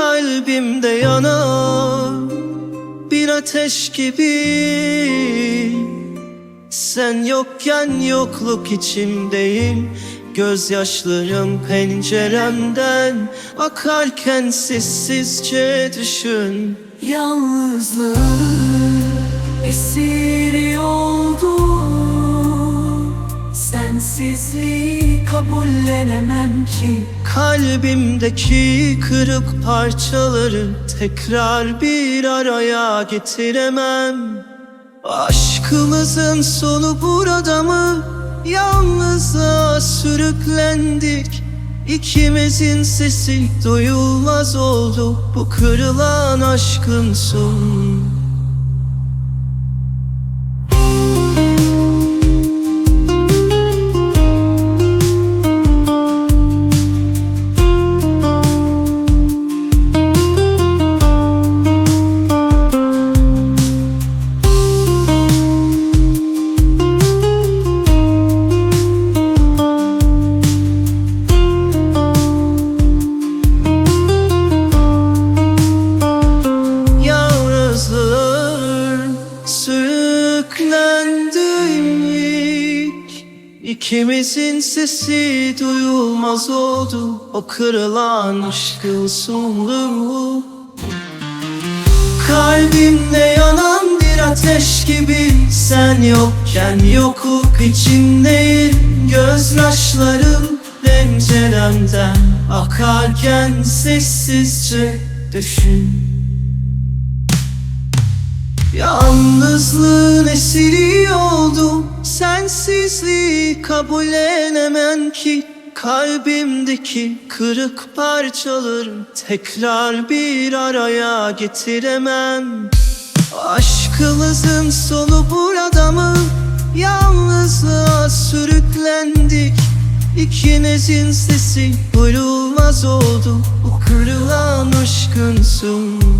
Kalbimde yanar bir ateş gibi. Sen yokken yokluk içimdeyim. Gözyaşlarım penceremden Akarken sessizce düşün. Yalnızlığı esiri oldu. Sensizliği kabullenemem ki Kalbimdeki kırık parçaları Tekrar bir araya getiremem. Aşkımızın sonu burada mı? Yalnızlığa sürüklendik. İkimizin sesi duyulmaz oldu Bu kırılan aşkın sonu İkimizin sesi duyulmaz oldu O kırılan aşkın sonu Kalbimde yanan bir ateş gibi Sen yokken yokluk içindeyim Gözyaşlarım penceremden Akarken sessizce düşün. Yalnızlığın esiri oldum Sensizliği kabullenemem ki. Kalbimdeki kırık parçaları Tekrar bir araya getiremem. Aşkımızın sonu burada mı? Yalnızlığa sürüklendik. İkimizin sesi duyulmaz oldu. Bu kırılan aşkın sonu